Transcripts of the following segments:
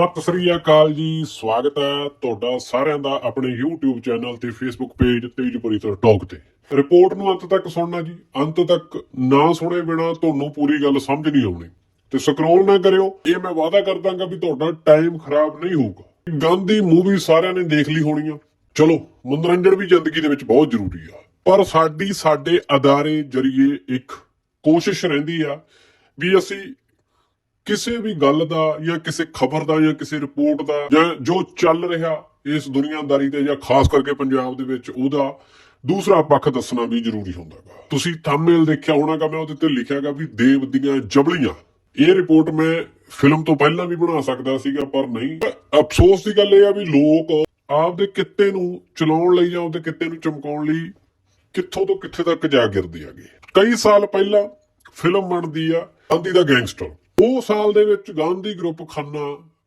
ਸਤਿ ਸ੍ਰੀ ਅਕਾਲ ਜੀ, ਸਵਾਗਤ ਹੈ ਤੁਹਾਡਾ ਸਾਰਿਆਂ ਦਾ ਆਪਣੇ YouTube ਚੈਨਲ ਤੇ Facebook ਪੇਜ ਤੇਜਪੁਰੀ ਤੋਂ ਟਾਕ ਤੇ। ਰਿਪੋਰਟ ਨੂੰ ਅੰਤ ਤੱਕ ਸੁਣਨਾ ਜੀ, ਅੰਤ ਤੱਕ ਨਾ ਸੁਣੇ ਬਿਨਾ ਤੁਹਾਨੂੰ ਪੂਰੀ ਗੱਲ ਸਮਝ ਨਹੀਂ ਆਉਣੀ। ਤੇ ਸਕਰੋਲ ਨਾ ਕਰਿਓ, ਇਹ ਮੈਂ ਵਾਅਦਾ ਕਰਦਾਗਾ ਵੀ ਤੁਹਾਡਾ ਟਾਈਮ ਖਰਾਬ ਨਹੀਂ ਹੋਊਗਾ। ਗਾਂਧੀ ਮੂਵੀ ਸਾਰਿਆਂ ਨੇ ਦੇਖ ਲਈ ਹੋਣੀ ਆ। ਚਲੋ, ਮਨੋਰੰਜਨ ਵੀ ਜ਼ਿੰਦਗੀ ਦੇ ਵਿੱਚ ਬਹੁਤ ਜ਼ਰੂਰੀ ਆ। ਪਰ ਸਾਡੀ, ਸਾਡੇ ਅਦਾਰੇ ਜਰੀਏ ਇੱਕ ਕੋਸ਼ਿਸ਼ ਰਹਿੰਦੀ ਆ ਵੀ ਅਸੀਂ ਕਿਸੇ ਵੀ ਗੱਲ ਦਾ ਜਾਂ ਕਿਸੇ ਖਬਰ ਦਾ ਜਾਂ ਕਿਸੇ ਰਿਪੋਰਟ ਦਾ ਜਾਂ ਜੋ ਚੱਲ ਰਿਹਾ ਇਸ ਦੁਨੀਆਦਾਰੀ ਤੇ ਜਾਂ ਖਾਸ ਕਰਕੇ ਪੰਜਾਬ ਦੇ ਵਿੱਚ ਉਹਦਾ ਦੂਸਰਾ ਪੱਖ ਦੱਸਣਾ ਵੀ ਜ਼ਰੂਰੀ ਹੁੰਦਾ ਹੁੰਦਾਗਾ। ਤੁਸੀਂ ਥੰਬਨੇਲ ਦੇਖਿਆ ਹੋਣਾਗਾ ਮੈਂ ਉਹਦੇ ਤੇ ਲਿਖਿਆਗਾ ਵੀ ਦੇਵ ਦੀਆਂ ਜਬਲੀਆਂ। ਇਹ ਰਿਪੋਰਟ ਮੈਂ ਫਿਲਮ ਤੋਂ ਪਹਿਲਾਂ ਵੀ ਬਣਾ ਸਕਦਾ ਸੀਗਾ, ਪਰ ਨਹੀਂ। ਅਫਸੋਸ ਦੀ ਗੱਲ ਇਹ ਆ ਵੀ ਲੋਕ ਆਪਦੇ ਕਿੱਤੇ ਨੂੰ ਚਲਾਉਣ ਲਈ ਜਾਂ ਉਹਦੇ ਕਿੱਤੇ ਨੂੰ ਚਮਕਾਉਣ ਲਈ ਕਿੱਥੋਂ ਤੋਂ ਕਿੱਥੇ ਤੱਕ ਜਾ ਗਿਰਦੇ ਆਗੇ ਕਈ ਸਾਲ ਪਹਿਲਾਂ ਫਿਲਮ ਬਣਦੀ ਆ, ਗਾਂਧੀ ਦਾ ਗੈਂਗਸਟਰ। ਉਹ ਸਾਲ ਦੇ ਵਿੱਚ ਗਾਂਧੀ ਗਰੁੱਪ ਖੰਨਾ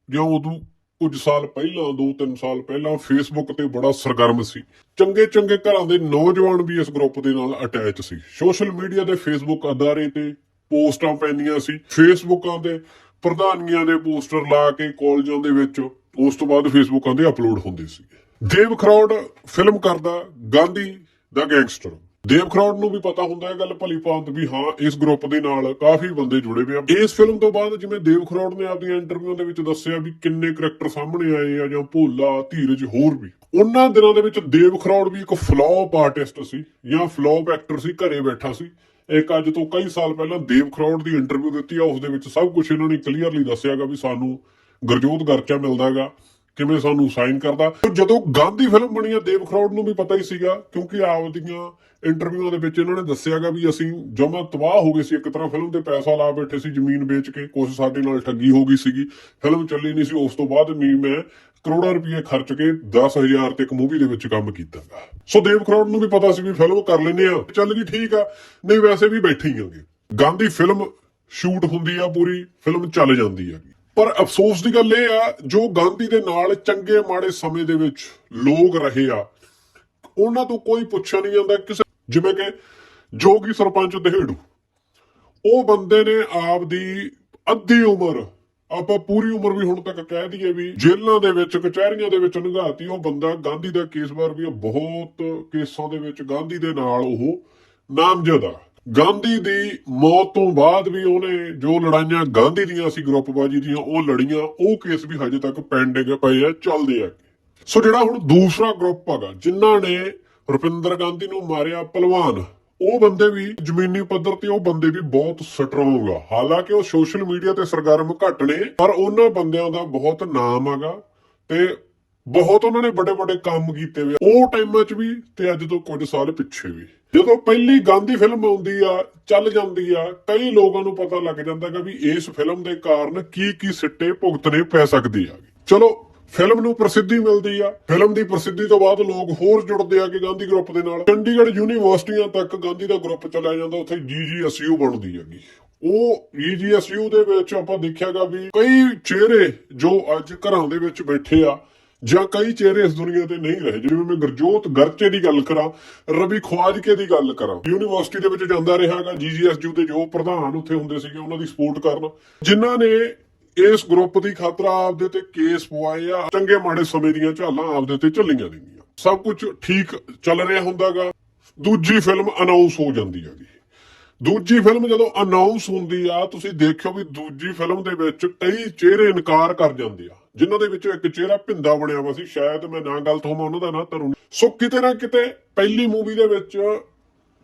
ਜਾਂ ਉਦੋਂ ਕੁਝ ਸਾਲ ਪਹਿਲਾਂ 2-3 ਸਾਲ ਪਹਿਲਾਂ ਫੇਸਬੁੱਕ ਤੇ ਬੜਾ ਸਰਗਰਮ ਸੀ। ਚੰਗੇ ਚੰਗੇ ਘਰਾਂ ਦੇ ਨੌਜਵਾਨ ਵੀ ਇਸ ਗਰੁੱਪ ਦੇ ਨਾਲ ਅਟੈਚ ਸੀ। ਸੋਸ਼ਲ ਮੀਡੀਆ ਦੇ ਫੇਸਬੁੱਕ ਅਦਾਰੇ ਤੇ ਪੋਸਟਾਂ ਪੈਂਦੀਆਂ ਸੀ। ਫੇਸਬੁੱਕਾਂ ਦੇ ਪ੍ਰਧਾਨੀਆਂ ਦੇ ਪੋਸਟਰ ਲਾ ਕੇ ਕਾਲਜਾਂ ਦੇ ਵਿੱਚ ਉਸ ਤੋਂ ਬਾਅਦ ਫੇਸਬੁੱਕਾਂ ਦੇ ਅਪਲੋਡ ਹੁੰਦੇ ਸੀ ਦੇਵ ਖਰੌੜ ਫਿਲਮ ਕਰਦਾ ਗਾਂਧੀ ਦਾ ਗੈਂਗਸਟਰ ਦੇਵ ਖਰੌੜ ਨੂੰ ਵੀ ਪਤਾ ਹੁੰਦਾ ਇਹ ਗੱਲ ਭਲੀ ਭਾਂਤ ਵੀ ਹਾਂ, ਇਸ ਗਰੁੱਪ ਦੇ ਨਾਲ ਕਾਫੀ ਬੰਦੇ ਜੁੜੇ ਹੋਏ ਆ। ਇਸ ਫਿਲਮ ਤੋਂ ਬਾਅਦ ਜਿਵੇਂ ਦੇਵ ਨੇ ਆਪਣੀਆਂ ਇੰਟਰਵਿਊਆਂ ਦੇ ਵਿੱਚ ਦੱਸਿਆ ਵੀ ਕਿੰਨੇ ਕਰੈਕਟਰ ਸਾਹਮਣੇ ਆਏ ਆ, ਜਾਂ ਭੋਲਾ, ਧੀਰਜ ਹੋਰ ਵੀ। ਉਹਨਾਂ ਦਿਨਾਂ ਦੇ ਵਿੱਚ ਦੇਵ ਖਰੌੜ ਵੀ ਇੱਕ ਫਲॉप ਆਰਟਿਸਟ ਸੀ, ਜਾਂ ਫਲॉप ਐਕਟਰ ਸੀ, ਘਰੇ ਬੈਠਾ ਸੀ। ਇੱਕ ਅੱਜ ਤੋਂ ਕਈ ਸਾਲ ਪਹਿਲਾਂ ਦੇਵ ਖਰੋੜ ਦੀ ਇੰਟਰਵਿਊ ਦਿੱਤੀ ਆ, ਉਸ ਦੇ ਵਿੱਚ ਸਭ ਕੁਝ ਇਹਨਾਂ ਨੇ ਕਲੀਅਰਲੀ ਦੱਸਿਆਗਾ ਵੀ ਸਾਨੂੰ ਗੁਰਜੋਤ ਗਰਚਾ ਮਿਲਦਾਗਾ ਕਿਵੇਂ ਸਾਨੂੰ ਸਾਈਨ ਕਰਦਾ? ਜਦੋਂ ਗਾਂਧੀ ਫਿਲਮ ਬਣੀ ਆ, ਦੇਵ ਖਰੋੜ ਨੂੰ ਵੀ ਪਤਾ ਹੀ ਸੀਗਾ, ਕਿਉਂਕਿ ਆਪਦੀਆਂ ਇੰਟਰਵਿਊਆਂ ਦੇ ਵਿੱਚ ਇਹਨਾਂ ਨੇ ਦੱਸਿਆਗਾ ਵੀ ਅਸੀਂ ਜਮਾ ਤਬਾਹ ਹੋ ਗਏ ਸੀ, ਇੱਕ ਤਰ੍ਹਾਂ ਫਿਲਮ ਤੇ ਪੈਸਾ ਲਾ ਬੈਠੇ ਸੀ, ਜ਼ਮੀਨ ਵੇਚ ਕੇ ਕੁਝ ਸਾਡੇ ਨਾਲ ਠੱਗੀ ਹੋ ਗਈ ਸੀਗੀ। ਫਿਲਮ ਚੱਲੀ ਨਹੀਂ ਸੀ, ਉਸ ਤੋਂ ਬਾਅਦ ਵੀ ਮੈਂ ਕਰੋੜਾਂ ਰੁਪਏ ਖਰਚ ਕੇ 10000 ਤੇ ਇੱਕ ਮੂਵੀ ਦੇ ਵਿੱਚ ਕੰਮ ਕੀਤਾਗਾ ਸੋ ਦੇਵ ਖਰੋੜ ਨੂੰ ਵੀ ਪਤਾ ਸੀ ਵੀ ਫਿਲਮ ਕਰ ਲੈਨੇ ਆ, ਚੱਲ ਗਈ ਠੀਕ ਆ, ਨਹੀਂ ਵੈਸੇ ਵੀ ਬੈਠੇ ਹੀ ਆਂਗੇ ਗਾਂਧੀ ਫਿਲਮ ਸ਼ੂਟ ਹੁੰਦੀ ਆ ਪੂਰੀ, ਫਿਲਮ ਚੱਲ ਜਾਂਦੀ ਆ ਪਰ ਅਫਸੋਸ ਦੀ ਗੱਲ ਇਹ ਆ, ਜੋ ਗਾਂਧੀ ਦੇ ਨਾਲ ਚੰਗੇ ਮਾੜੇ ਸਮੇਂ ਦੇ ਵਿੱਚ ਲੋਕ ਰਹੇ ਆ, ਉਹਨਾਂ ਤੋਂ ਕੋਈ ਪੁੱਛਿਆ ਨਹੀਂ ਜਾਂਦਾ ਕਿਸੇ ਜਿਵੇਂ ਕਿ ਜੋਗੀ ਸਰਪੰਚ ਦਹੇੜੂ। ਉਹ ਬੰਦੇ ਨੇ ਆਪ ਦੀ ਅੱਧੀ ਉਮਰ, ਆਪਾਂ ਪੂਰੀ ਉਮਰ ਵੀ ਹੁਣ ਤੱਕ ਕਹਿ ਦਈਏ ਵੀ ਜੇਲ੍ਹਾਂ ਦੇ ਵਿੱਚ, ਕਚਹਿਰੀਆਂ ਦੇ ਵਿੱਚ ਨਿਗਾਹਤੀ ਉਹ ਬੰਦਾ। ਗਾਂਧੀ ਦਾ ਕੇਸ ਵਾਰ ਵੀ ਬਹੁਤ ਕੇਸਾਂ ਦੇ ਵਿੱਚ ਗਾਂਧੀ ਦੇ ਨਾਲ ਉਹ ਨਾਮਜ਼ਦ ਆ। ਗਾਂਧੀ ਦੀ ਮੌਤ ਤੋਂ ਬਾਅਦ ਵੀ ਉਹਨੇ ਜੋ ਲੜਾਈਆਂ ਗਾਂਧੀ ਦੀਆਂ ਸੀ ਗਰੁੱਪਬਾਜੀ ਦੀਆਂ, ਉਹ ਲੜੀਆਂ, ਉਹ ਕੇਸ ਵੀ ਹਜੇ ਤੱਕ ਪੈਂਡਿੰਗ ਪਏ ਆ, ਚੱਲਦੇ ਆ ਸੋ ਜਿਹੜਾ ਹੁਣ ਦੂਸਰਾ ਗਰੁੱਪ ਹੈਗਾ, ਜਿਨ੍ਹਾਂ ਨੇ ਰੁਪਿੰਦਰ ਗਾਂਧੀ ਨੂੰ ਮਾਰਿਆ ਪਹਿਲਵਾਨ, ਉਹ ਬੰਦੇ ਵੀ ਜ਼ਮੀਨੀ ਪੱਧਰ ਤੇ ਉਹ ਬੰਦੇ ਵੀ ਬਹੁਤ ਸਟਰੋਂਗ ਆ। ਹਾਲਾਂਕਿ ਉਹ ਸੋਸ਼ਲ ਮੀਡੀਆ ਤੇ ਸਰਗਰਮ ਘੱਟ ਨੇ, ਪਰ ਉਹਨਾਂ ਬੰਦਿਆਂ ਦਾ ਬਹੁਤ ਨਾਮ ਹੈਗਾ ਤੇ ਬਹੁਤ ਉਹਨਾਂ ਨੇ ਵੱਡੇ ਵੱਡੇ ਕੰਮ ਕੀਤੇ ਵੇ ਉਹ ਟਾਈਮਾਂ 'ਚ ਵੀ ਤੇ ਅੱਜ ਤੋਂ ਕੁਝ ਸਾਲ ਪਿੱਛੇ ਵੀ। ਜਦੋਂ ਪਹਿਲੀ ਗਾਂਧੀ ਫਿਲਮ ਆਉਂਦੀ ਆ, ਚੱਲ ਜਾਂਦੀ ਆ, ਕਈ ਲੋਕਾਂ ਨੂੰ ਪਤਾ ਲੱਗ ਜਾਂਦਾ ਕਿ ਵੀ ਇਸ ਫਿਲਮ ਦੇ ਕਾਰਨ ਕੀ ਕੀ ਸਿੱਟੇ ਭੁਗਤਣੇ ਪੈ ਸਕਦੇ ਆ। ਚਲੋ ਫਿਲਮ ਨੂੰ ਪ੍ਰਸਿੱਧੀ ਮਿਲਦੀ ਆ। ਫਿਲਮ ਦੀ ਪ੍ਰਸਿੱਧੀ ਤੋਂ ਬਾਅਦ ਲੋਕ ਹੋਰ ਜੁੜਦੇ ਆ ਕਿ ਗਾਂਧੀ ਗਰੁੱਪ ਦੇ ਨਾਲ। ਚੰਡੀਗੜ੍ਹ ਯੂਨੀਵਰਸਿਟੀਆਂ ਤੱਕ ਗਾਂਧੀ ਦਾ ਗਰੁੱਪ ਚਲਾ ਜਾਂਦਾ, ਉੱਥੇ ਜੀਜੀਐਸਯੂ ਬਣਦੀ ਹੈਗੀ। ਉਹ ਜੀਜੀਐਸਯੂ ਦੇ ਵਿੱਚ ਆਪਾਂ ਦੇਖਿਆਗਾ ਵੀ ਕਈ ਚਿਹਰੇ ਜੋ ਅੱਜ ਘਰਾਂ ਦੇ ਵਿੱਚ ਬੈਠੇ ਆ ਜਾਂ ਕਈ ਚਿਹਰੇ ਇਸ ਦੁਨੀਆ ਤੇ ਨਹੀਂ ਰਹੇ, ਜਿਵੇਂ ਮੈਂ ਗੁਰਜੋਤ ਗਰਚੇ ਦੀ ਗੱਲ ਕਰਾਂ, ਰਵੀ ਖਵਾਜਕੇ ਦੀ ਗੱਲ ਕਰਾਂ। ਯੂਨੀਵਰਸਿਟੀ ਦੇ ਵਿੱਚ ਜਾਂਦਾ ਰਿਹਾਗਾ ਜੀਜੀਐਸਯੂ ਦੇ ਜੋ ਪ੍ਰਧਾਨ ਉੱਥੇ ਹੁੰਦੇ ਸੀਗੇ, ਉਹਨਾਂ ਦੀ ਸਪੋਰਟ ਕਰਨ। ਜਿਨ੍ਹਾਂ ਨੇ ਇਸ ਗਰੁੱਪ ਦੀ ਖਾਤਰ ਆਪਦੇ ਤੇ ਕੇਸ ਪਵਾਏ ਆ, ਚੰਗੇ ਮਾੜੇ ਸਮੇਂ ਦੀਆਂ ਝਾਲਾਂ ਆਪਦੇ ਤੇ ਝੱਲੀਆਂ ਨੇਗੀਆਂ ਸਭ ਕੁਝ ਠੀਕ ਚੱਲ ਰਿਹਾ ਹੁੰਦਾਗਾ। ਦੂਜੀ ਫਿਲਮ ਅਨਾਉਂਸ ਹੋ ਜਾਂਦੀ ਹੈਗੀ। ਦੂਜੀ ਫਿਲਮ ਜਦੋਂ ਅਨਾਉਂਸ ਹੁੰਦੀ ਆ, ਤੁਸੀਂ ਦੇਖਿਓ ਵੀ ਦੂਜੀ ਫਿਲਮ ਦੇ ਵਿੱਚ ਕਈ ਚਿਹਰੇ ਇਨਕਾਰ ਕਰ ਜਾਂਦੇ ਆ, ਜਿਨ੍ਹਾਂ ਦੇ ਵਿੱਚੋਂ ਇੱਕ ਚਿਹਰਾ ਭਿੰਦਾ ਬਣਿਆ ਵਾ ਸੀ, ਸ਼ਾਇਦ ਮੈਂ ਨਾ ਗਲਤ ਹੋਵਾਂ, ਉਹਨਾਂ ਦਾ ਨਾਂ ਤਰੁਣ। ਸੋ ਕਿਤੇ ਨਾ ਕਿਤੇ ਪਹਿਲੀ ਮੂਵੀ ਦੇ ਵਿੱਚ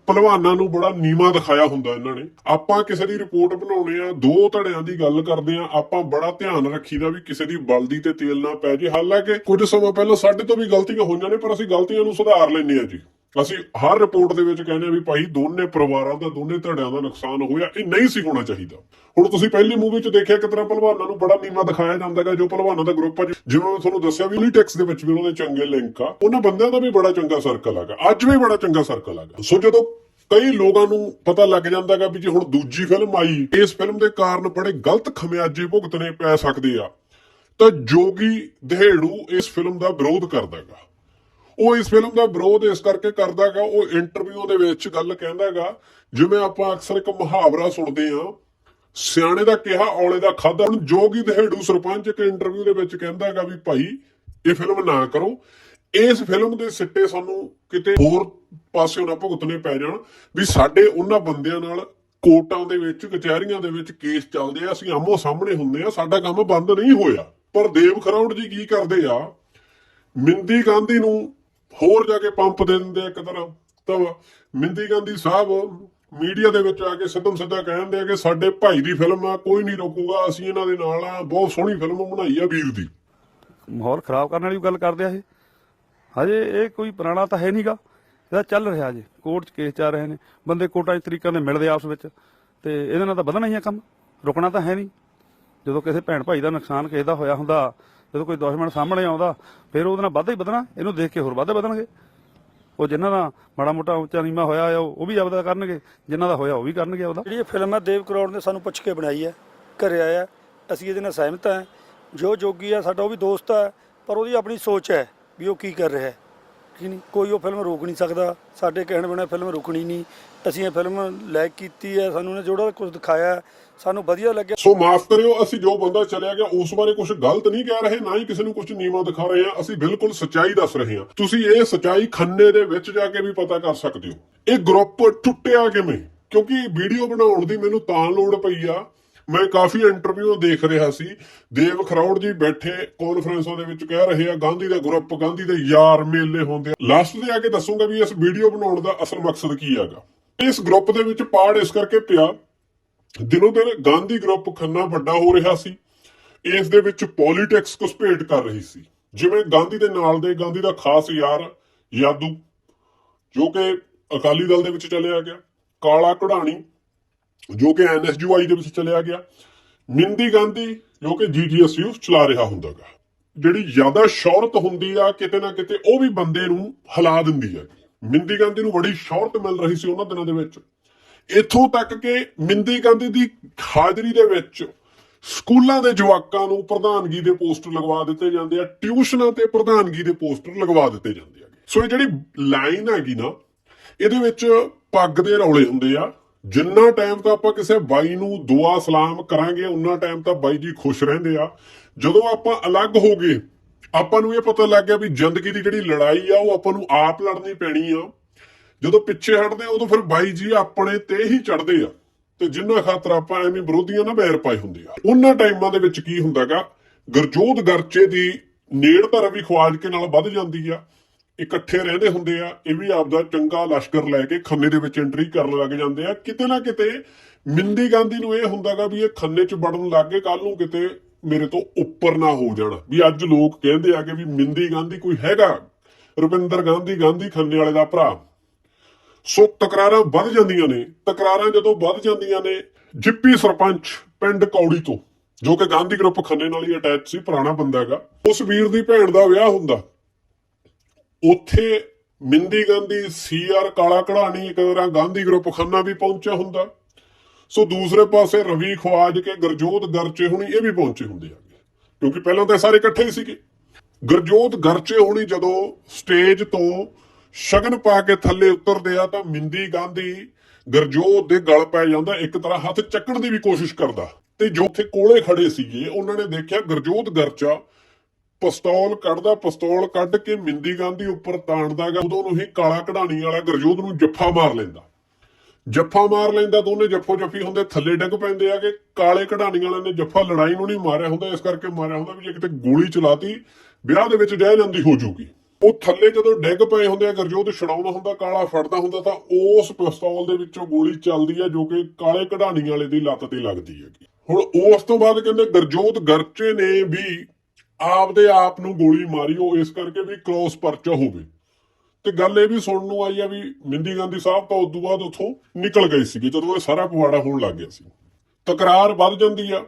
ਪਹਿਲਵਾਨਾਂ ਨੂੰ ਬੜਾ ਨੀਵਾ ਦਿਖਾਇਆ ਹੁੰਦਾ ਇਹਨਾਂ ਨੇ। ਆਪਾਂ ਕਿਸੇ ਦੀ ਰਿਪੋਰਟ ਬਣਾਉਣੇ ਆ, ਦੋ ਧੜਿਆਂ ਦੀ ਗੱਲ ਕਰਦੇ ਆ, ਆਪਾਂ ਬੜਾ ਧਿਆਨ ਰੱਖੀਦਾ ਵੀ ਕਿਸੇ ਦੀ ਬਲਦੀ ਤੇ ਤੇਲ ਨਾ ਪੈ ਜੇ। ਹਾਲਾਂਕਿ ਕੁਝ ਸਮਾਂ ਪਹਿਲਾਂ ਸਾਡੇ ਤੋਂ ਵੀ ਗਲਤੀਆਂ ਹੋਈਆਂ ਨੇ, ਪਰ ਅਸੀਂ ਗਲਤੀਆਂ ਨੂੰ ਸੁਧਾਰ ਲੈਂਦੇ ਆ ਜੀ। ਅਸੀਂ ਹਰ ਰਿਪੋਰਟ ਦੇ ਵਿੱਚ ਕਹਿੰਦੇ ਆ ਵੀ ਭਾਈ ਦੋਨੇ ਪਰਿਵਾਰਾਂ ਦਾ, ਦੋਨੇ ਧੜਿਆਂ ਦਾ ਨੁਕਸਾਨ ਹੋਇਆ, ਇਹ ਨਹੀਂ ਸੀ ਹੋਣਾ ਚਾਹੀਦਾ। ਹੁਣ ਤੁਸੀਂ ਪਹਿਲੀ ਮੂਵੀ 'ਚ ਦੇਖਿਆ ਕਿ ਤਰ੍ਹਾਂ ਪਹਿਲਵਾਨਾਂ ਨੂੰ ਬੜਾ ਨੀਵਾ ਦਿਖਾਇਆ ਜਾਂਦਾ ਹੈਗਾ, ਜੋ ਪਹਿਲਵਾਨਾਂ ਦਾ ਗਰੁੱਪ ਆ ਜਿਵੇਂ ਮੈਂ ਤੁਹਾਨੂੰ ਦੱਸਿਆ ਵੀ ਓਲੀਟੈਕਸ ਦੇ ਵਿੱਚ ਵੀ ਉਹਨਾਂ ਦੇ ਚੰਗੇ ਲਿੰਕ ਆ, ਉਹਨਾਂ ਬੰਦਿਆਂ ਦਾ ਵੀ ਬੜਾ ਚੰਗਾ ਸਰਕਲ ਹੈਗਾ, ਅੱਜ ਵੀ ਬੜਾ ਚੰਗਾ ਸਰਕਲ ਹੈਗਾ। ਸੋ ਜਦੋਂ ਕਈ ਲੋਕਾਂ ਨੂੰ ਪਤਾ ਲੱਗ ਜਾਂਦਾ ਹੈਗਾ ਵੀ ਜੇ ਹੁਣ ਦੂਜੀ ਫਿਲਮ ਆਈ, ਇਸ ਫਿਲਮ ਦੇ ਕਾਰਨ ਬੜੇ ਗਲਤ ਖਮਿਆਜੇ ਭੁਗਤਣੇ ਪੈ ਸਕਦੇ ਆ, ਤਾਂ ਜੋਗੀ ਦਹੇੜੂ ਇਸ ਫਿਲਮ ਦਾ ਵਿਰੋਧ ਕਰਦਾ ਕਰਦਾਗਾ ਉਹ ਇਸ ਫਿਲਮ ਦਾ ਵਿਰੋਧ ਇਸ ਕਰਕੇ ਕਰਦਾਗਾ ਉਹ ਇੰਟਰਵਿਊ ਦੇ ਵਿੱਚ ਗੱਲ ਕਹਿੰਦਾਗਾ ਜਿਵੇਂ ਆਪਾਂ ਅਕਸਰ ਇੱਕ ਮੁਹਾਵਰਾ ਸੁਣਦੇ ਆ ਸਿਆਣੇ ਦਾ ਕਿਹਾ, ਔਲੇ ਦਾ ਖਾਦਾ ਹੁਣ ਜੋਗੀ ਦਹੇੜੂ ਸਰਪੰਚ ਇੱਕ ਇੰਟਰਵਿਊ ਦੇ ਵਿੱਚ ਕਹਿੰਦਾ ਵੀ ਭਾਈ, ਇਹ ਫਿਲਮ ਨਾ ਕਰੋ। ਇਸ ਫਿਲਮ ਦੇ ਸਿੱਟੇ ਸਾਨੂੰ ਕਿਤੇ ਹੋਰ ਪਾਸੇ ਨਾ ਭੁਗਤਣੇ ਪੈ ਜਾਣ ਵੀ ਸਾਡੇ ਉਹਨਾਂ ਬੰਦਿਆਂ ਨਾਲ ਕੋਰਟਾਂ ਦੇ ਵਿੱਚ, ਕਚਹਿਰੀਆਂ ਦੇ ਵਿੱਚ ਕੇਸ ਚੱਲਦੇ ਆ, ਅਸੀਂ ਆਮੋ ਸਾਹਮਣੇ ਹੁੰਦੇ ਆ, ਸਾਡਾ ਕੰਮ ਬੰਦ ਨਹੀਂ ਹੋਇਆ। ਪਰ ਦੇਵ ਖਰੌੜ ਜੀ ਕੀ ਕਰਦੇ ਆ? ਮਿੰਦੀ ਗਾਂਧੀ ਨੂੰ ਹੋਰ ਜਾ ਕੇ ਪੰਪ ਦੇ ਦਿੰਦੇ ਇੱਕ ਤਰ੍ਹਾਂ। ਤਾਂ ਮਿੰਦੀ ਗਾਂਧੀ ਸਾਹਿਬ ਮੀਡੀਆ ਦੇ ਵਿੱਚ ਆ ਕੇ ਸਿੱਧਮ ਸਿੱਧਾ ਕਹਿੰਦੇ ਆ ਕਿ ਸਾਡੇ ਭਾਈ ਦੀ ਫਿਲਮ ਆ, ਕੋਈ ਨਹੀਂ ਰੋਕੂਗਾ, ਅਸੀਂ ਇਹਨਾਂ ਦੇ ਨਾਲ ਆ, ਬਹੁਤ ਸੋਹਣੀ ਫਿਲਮ ਬਣਾਈ ਆ ਵੀਰ ਦੀ। ਮਾਹੌਲ ਖਰਾਬ ਕਰਨ ਵਾਲੀ ਗੱਲ ਕਰਦੇ ਆ ਇਹ। ਹਜੇ ਇਹ ਕੋਈ ਪੁਰਾਣਾ ਤਾਂ ਹੈ ਨਹੀਂਗਾ, ਇਹਦਾ ਚੱਲ ਰਿਹਾ ਜੀ ਕੋਰਟ 'ਚ ਕੇਸ ਚੱਲ ਰਹੇ ਨੇ, ਬੰਦੇ ਕੋਰਟਾਂ 'ਚ ਤਰੀਕਾਂ ਦੇ ਮਿਲਦੇ ਆਪਸ ਵਿੱਚ, ਤੇ ਇਹਦੇ ਨਾਲ ਤਾਂ ਵਧਣਾ ਹੀ ਆ ਕੰਮ, ਰੁਕਣਾ ਤਾਂ ਹੈ ਨਹੀਂ। ਜਦੋਂ ਕਿਸੇ ਭੈਣ ਭਾਈ ਦਾ ਨੁਕਸਾਨ ਕਿਸੇ ਦਾ ਹੋਇਆ ਹੁੰਦਾ ਜਦੋਂ ਕੋਈ ਦੁਸ਼ਮਣ ਸਾਹਮਣੇ ਆਉਂਦਾ, ਫਿਰ ਉਹਦੇ ਨਾਲ ਵੱਧਦਾ ਹੀ ਵਧਣਾ, ਇਹਨੂੰ ਦੇਖ ਕੇ ਹੋਰ ਵੱਧਦੇ ਵਧਣਗੇ। ਉਹ ਜਿਨ੍ਹਾਂ ਦਾ ਮਾੜਾ ਮੋਟਾ ਉੱਚਾ ਨੀਵਾਂ ਹੋਇਆ ਆ, ਉਹ ਵੀ ਆਪਦਾ ਕਰਨਗੇ, ਜਿਨ੍ਹਾਂ ਦਾ ਹੋਇਆ ਉਹ ਵੀ ਕਰਨਗੇ ਉਹਦਾ ਜਿਹੜੀ ਫਿਲਮ ਹੈ, ਦੇਵ ਕਰੋੜ ਨੇ ਸਾਨੂੰ ਪੁੱਛ ਕੇ ਬਣਾਈ ਹੈ, ਘਰੇ ਆਇਆ, ਅਸੀਂ ਇਹਦੇ ਨਾਲ ਸਹਿਮਤ ਹਾਂ। ਜੋ ਜੋਗੀ ਹੈ ਸਾਡਾ ਉਹ ਵੀ ਦੋਸਤ ਹੈ, ਪਰ ਉਹਦੀ ਆਪਣੀ ਸੋਚ ਹੈ ਵੀ ਉਹ ਕੀ ਕਰ ਰਿਹਾ ਹੈ। ਠੀਕ ਨਹੀਂ। ਕੋਈ ਉਹ ਫਿਲਮ ਰੋਕ ਨਹੀਂ ਸਕਦਾ। ਸਾਡੇ ਕਹਿਣ ਬਿਨਾਂ ਫਿਲਮ ਰੁਕਣੀ ਨਹੀਂ। ਅਸੀਂ ਇਹ ਫਿਲਮ ਲਾਈਕ ਕੀਤੀ ਹੈ। ਸਾਨੂੰ ਨੇ ਜਿਹੜਾ ਕੁਝ ਦਿਖਾਇਆ, ਸਾਨੂੰ ਵਧੀਆ ਲੱਗਿਆ। ਸੋ ਮਾਫ ਕਰਿਓ, ਅਸੀਂ ਜੋ ਬੰਦਾ ਚਲਿਆ ਗਿਆ, ਉਸ ਬਾਰੇ ਕੁਝ ਗਲਤ ਨਹੀਂ ਕਹਿ ਰਹੇ, ਨਾ ਹੀ ਕਿਸੇ ਨੂੰ ਕੁਝ ਨੀਵਾਂ ਦਿਖਾ ਰਹੇ ਹਾਂ। ਅਸੀਂ ਬਿਲਕੁਲ ਸੱਚਾਈ ਦੱਸ ਰਹੇ ਹਾਂ। ਤੁਸੀਂ ਇਹ ਸੱਚਾਈ ਖੰਨੇ ਦੇ ਵਿੱਚ ਜਾ ਕੇ ਵੀ ਪਤਾ ਕਰ ਸਕਦੇ ਹੋ। ਇਹ ਗਰੁੱਪ ਟੁੱਟਿਆ ਕਿਵੇਂ? ਕਿਉਂਕਿ ਵੀਡੀਓ ਬਣਾਉਣ ਦੀ ਮੈਨੂੰ ਤਾਂ ਲੋੜ ਪਈ ਆ। ਮੈਂ ਕਾਫੀ ਇੰਟਰਵਿਊ ਦੇਖ ਰਿਹਾ ਸੀ। ਦੇਵ ਖਰੌੜ ਜੀ ਬੈਠੇ ਕਾਨਫਰੰਸਾਂ ਦੇ ਵਿੱਚ ਕਹਿ ਰਹੇ ਆ, ਗਾਂਧੀ ਦਾ ਗਰੁੱਪ ਗਾਂਧੀ ਦੇ ਯਾਰ ਮੇਲੇ ਹੁੰਦੇ ਆ। ਲਾਸਟ ਤੇ ਆ ਕੇ ਦੱਸੂਗਾ ਵੀ ਇਸ ਵੀਡੀਓ ਬਣਾਉਣ ਦਾ ਅਸਲ ਮਕਸਦ ਕੀ ਹੈਗਾ। ਇਸ ਗਰੁੱਪ ਦੇ ਵਿੱਚ ਪਾੜ ਇਸ ਕਰਕੇ ਪਿਆ, ਦਿਨੋਂ ਦਿਨ ਗਾਂਧੀ ਗਰੁੱਪ ਖੰਨਾ ਵੱਡਾ ਹੋ ਰਿਹਾ ਸੀ। ਇਸ ਦੇ ਵਿੱਚ ਪੋਲਿਟਿਕਸ ਘੁਸਪੇਟ ਕਰ ਰਹੀ ਸੀ। ਜਿਵੇਂ ਗਾਂਧੀ ਦੇ ਨਾਲ ਦੇ, ਗਾਂਧੀ ਦਾ ਖਾਸ ਯਾਰ ਯਾਦੂ, ਜੋ ਕਿ ਅਕਾਲੀ ਦਲ ਦੇ ਵਿੱਚ ਚਲਿਆ ਗਿਆ। ਕਾਲਾ ਕਢਾਣੀ ਜੋ ਕਿ ਐਨਐਸਯੂਆਈ ਦੇ ਵਿੱਚ ਚਲਿਆ ਗਿਆ। ਮਿੰਦੀ ਗਾਂਧੀ ਜੋ ਕਿ ਜੀਟੀਐਸਯੂ ਚਲਾ ਰਿਹਾ ਹੁੰਦਾਗਾ। ਜਿਹੜੀ ਜ਼ਿਆਦਾ ਸ਼ੌਹਰਤ ਹੁੰਦੀ ਆ, ਕਿਤੇ ਨਾ ਕਿਤੇ ਉਹ ਵੀ ਬੰਦੇ ਨੂੰ ਹਿਲਾ ਦਿੰਦੀ ਆ। ਮਿੰਦੀ ਗਾਂਧੀ ਨੂੰ ਬੜੀ ਸ਼ੌਹਰਤ ਮਿਲ ਰਹੀ ਸੀ ਉਹਨਾਂ ਦਿਨਾਂ ਦੇ ਵਿੱਚ। ਇੱਥੋਂ ਤੱਕ ਕਿ ਮਿੰਦੀ ਗਾਂਧੀ ਦੀ ਹਾਜ਼ਰੀ ਦੇ ਵਿੱਚ ਸਕੂਲਾਂ ਦੇ ਜਵਾਕਾਂ ਨੂੰ ਪ੍ਰਧਾਨਗੀ ਦੇ ਪੋਸਟਰ ਲਗਵਾ ਦਿੱਤੇ ਜਾਂਦੇ ਆ, ਟਿਊਸ਼ਨਾਂ ਤੇ ਪ੍ਰਧਾਨਗੀ ਦੇ ਪੋਸਟਰ ਲਗਵਾ ਦਿੱਤੇ ਜਾਂਦੇ ਆ। ਸੋ ਇਹ ਜਿਹੜੀ ਲਾਈਨ ਹੈਗੀ ਨਾ, ਇਹਦੇ ਵਿੱਚ ਪੱਗ ਦੇ ਰੌਲੇ ਹੁੰਦੇ ਆ। ਜਿੰਨਾ ਟਾਈਮ ਤਾਂ ਆਪਾਂ ਕਿਸੇ ਬਾਈ ਨੂੰ ਦੁਆ, ਸਲਾਮ ਕਰਾਂਗੇ, ਉਨਾ ਟਾਈਮ ਤਾਂ ਬਾਈ ਜੀ ਖੁਸ਼ ਰਹਿੰਦੇ ਆ। ਜਦੋਂ ਆਪਾਂ ਅਲੱਗ ਹੋ ਗਏ, ਆਪਾਂ ਨੂੰ ਇਹ ਪਤਾ ਲੱਗ ਗਿਆ ਵੀ ਜ਼ਿੰਦਗੀ ਦੀ ਜਿਹੜੀ ਲੜਾਈ ਆ, ਉਹ ਆਪਾਂ ਨੂੰ ਆਪ ਲੜਨੀ ਪੈਣੀ ਆ। ਜਦੋਂ ਪਿੱਛੇ ਹਟਦੇ ਆ, ਉਦੋਂ ਫਿਰ ਬਾਈ ਜੀ ਆਪਣੇ ਤੇ ਹੀ ਚੜਦੇ ਆ। ਤੇ ਜਿੰਨਾ ਖਾਤਰ ਆਪਾਂ ਐਵੇਂ ਵਿਰੋਧੀਆਂ ਨਾਲ ਬੈਰ ਪਾਏ ਹੁੰਦੇ ਆ। ਉਹਨਾਂ ਟਾਈਮਾਂ ਦੇ ਵਿੱਚ ਕੀ ਹੁੰਦਾਗਾ, ਗਰਜੋਤ ਗਰਚੇ ਦੀ ਨੇੜ ਨੇੜਤਾ ਰਵੀ ਖਵਾਜਕੇ ਨਾਲ ਵੱਧ ਜਾਂਦੀ ਆ। ਇਕੱਠੇ ਰਹਿੰਦੇ ਹੁੰਦੇ ਆ, ਇਹ ਵੀ ਆਪਦਾ ਚੰਗਾ ਲਸ਼ਕਰ ਲੈ ਕੇ ਖੰਨੇ ਦੇ ਵਿੱਚ ਐਂਟਰੀ ਕਰਨ ਲੱਗ ਜਾਂਦੇ ਆ। ਕਿਤੇ ਨਾ ਕਿਤੇ ਮਿੰਦੀ ਗਾਂਧੀ ਨੂੰ ਇਹ ਹੁੰਦਾਗਾ ਵੀ ਇਹ ਖੰਨੇ 'ਚ ਵੜਨ ਗਏ ਕੱਲ ਨੂੰ ਕਿਤੇ ਮੇਰੇ ਤੋਂ ਉੱਪਰ ਨਾ ਹੋ ਜਾਣ। ਵੀ ਅੱਜ ਲੋਕ ਕਹਿੰਦੇ ਆ ਕਿ ਵੀ ਮਿੰਦੀ ਗਾਂਧੀ ਕੋਈ ਹੈਗਾ? ਰਵਿੰਦਰ ਗਾਂਧੀ ਗਾਂਧੀ ਖੰਨੇ ਵਾਲੇ ਦਾ ਭਰਾ। ਸੋ ਤਕਰਾਰਾਂ ਵੱਧ ਜਾਂਦੀਆਂ ਨੇ। ਤਕਰਾਰਾਂ ਜਦੋਂ ਵੱਧ ਜਾਂਦੀਆਂ ਨੇ, ਜਿੱਪੀ ਸਰਪੰਚ ਪਿੰਡ ਕੌੜੀ ਤੋਂ, ਜੋ ਕਿ ਗਾਂਧੀ ਗਰੁੱਪ ਖੰਨੇ ਨਾਲ ਹੀ ਅਟੈਚ ਸੀ, ਪੁਰਾਣਾ ਬੰਦਾ ਹੈਗਾ, ਉਸ ਵੀਰ ਦੀ ਭੈਣ ਦਾ ਵਿਆਹ ਹੁੰਦਾ। ਉੱਥੇ ਮਿੰਦੀ ਗਾਂਧੀ ਸੀਆਰ ਕਾਲਾ ਕਢਾਣੀ ਇੱਕ ਤਰ੍ਹਾਂ ਗਾਂਧੀ ਗਰੁੱਪ ਖੰਨਾ ਵੀ ਪਹੁੰਚਿਆ ਹੁੰਦਾ। ਸੋ ਦੂਸਰੇ ਪਾਸੇ ਰਵੀ ਖਵਾਜ ਕੇ ਗਰਜੋਤ ਗਰਚੇ ਹੁਣੀ, ਇਹ ਵੀ ਪਹੁੰਚੇ ਹੁੰਦੇ ਆ ਕਿਉਂਕਿ ਪਹਿਲਾਂ ਤਾਂ ਸਾਰੇ ਇਕੱਠੇ ਹੀ ਸੀਗੇ। ਗਰਜੋਤ ਗਰਚੇ ਹੁਣੀ ਜਦੋਂ ਸਟੇਜ ਤੋਂ ਸ਼ਗਨ ਪਾ ਕੇ ਥੱਲੇ ਉਤਰਦੇ ਆ, ਤਾਂ ਮਿੰਦੀ ਗਾਂਧੀ ਗਰਜੋਤ ਦੇ ਗਲ ਪੈ ਜਾਂਦਾ, ਇੱਕ ਤਰ੍ਹਾਂ ਹੱਥ ਚੱਕਣ ਦੀ ਵੀ ਕੋਸ਼ਿਸ਼ ਕਰਦਾ। ਤੇ ਜੋ ਉੱਥੇ ਕੋਲੇ ਖੜੇ ਸੀਗੇ, ਉਹਨਾਂ ਨੇ ਦੇਖਿਆ ਗਰਜੋਤ ਗਰਚਾ ਪਿਸਤੌਲ ਕੱਢਦਾ, ਪਿਸਤੌਲ ਕੱਢ ਕੇ ਮਿੰਦੀ ਗਾਂਧੀ ਉੱਪਰ ਤਾਣਦਾਗਾ, ਉਦੋਂ ਨੂੰ ਹੀ ਕਾਲਾ ਕਢਾਣੀ ਵਾਲਾ ਗਰਜੋਤ ਨੂੰ ਜੱਫਾ ਮਾਰ ਲੈਂਦਾ। ਜੱਫਾ ਮਾਰ ਲੈਂਦਾ ਦੋਨੇ ਜੱਫੋ ਜੱਫੀ ਹੁੰਦੇ ਥੱਲੇ ਡਿੱਗ ਪੈਂਦੇ ਆ ਕਿ ਕਾਲੇ ਕਢਾਣੀ ਵਾਲਿਆਂ ਨੇ ਜੱਫਾ ਲੜਾਈ ਨੂੰ ਨਹੀਂ ਮਾਰਿਆ ਹੁੰਦਾ, ਇਸ ਕਰਕੇ ਮਾਰਿਆ ਹੁੰਦਾ ਵੀ ਜੇ ਕਿਤੇ ਗੋਲੀ ਚਲਾਤੀ, ਵਿਆਹ ਦੇ ਵਿੱਚ ਜੈ ਜਾਂਦੀ ਹੋ ਜਾਊਗੀ ਉਹ ਥੱਲੇ ਜਦੋਂ ਡਿੱਗ ਪਏ ਹੁੰਦੇ ਆ, ਗਰਜੋਤ ਛਡਾਉਂਦਾ ਹੁੰਦਾ, ਕਾਲਾ ਫੜਦਾ ਹੁੰਦਾ ਤਾਂ ਉਸ ਪਿਸਤੌਲ ਦੇ ਵਿੱਚੋਂ ਗੋਲੀ ਚੱਲਦੀ ਆ ਜੋ ਕਿ ਕਾਲੇ ਕਢਾਣੀ ਵਾਲੇ ਦੀ ਲੱਤ ਤੇ ਲੱਗਦੀ ਹੈਗੀ। ਹੁਣ ਉਸ ਤੋਂ ਬਾਅਦ ਕਹਿੰਦੇ ਗਰਜੋਤ ਗਰਚੇ ਨੇ ਵੀ ਆਪਦੇ ਆਪ ਨੂੰ ਗੋਲੀ ਮਾਰੀ ਉਹ ਇਸ ਕਰਕੇ ਵੀ ਕ੍ਰੋਸ ਪਰਚਾ ਹੋਵੇ। ਤੇ ਗੱਲ ਇਹ ਵੀ ਸੁਣਨ ਨੂੰ ਆਈ ਆ ਵੀ ਮਿੰਦੀ ਗਾਂਧੀ ਸਾਹਿਬ ਤਾਂ ਉਸ ਤੋਂ ਬਾਅਦ ਉੱਥੋਂ ਨਿਕਲ ਗਏ ਸੀਗੇ ਜਦੋਂ ਇਹ ਸਾਰਾ ਪਵਾੜਾ ਹੋਣ ਲੱਗ ਗਿਆ ਸੀ। ਤਕਰਾਰ ਵੱਧ ਜਾਂਦੀ ਆ।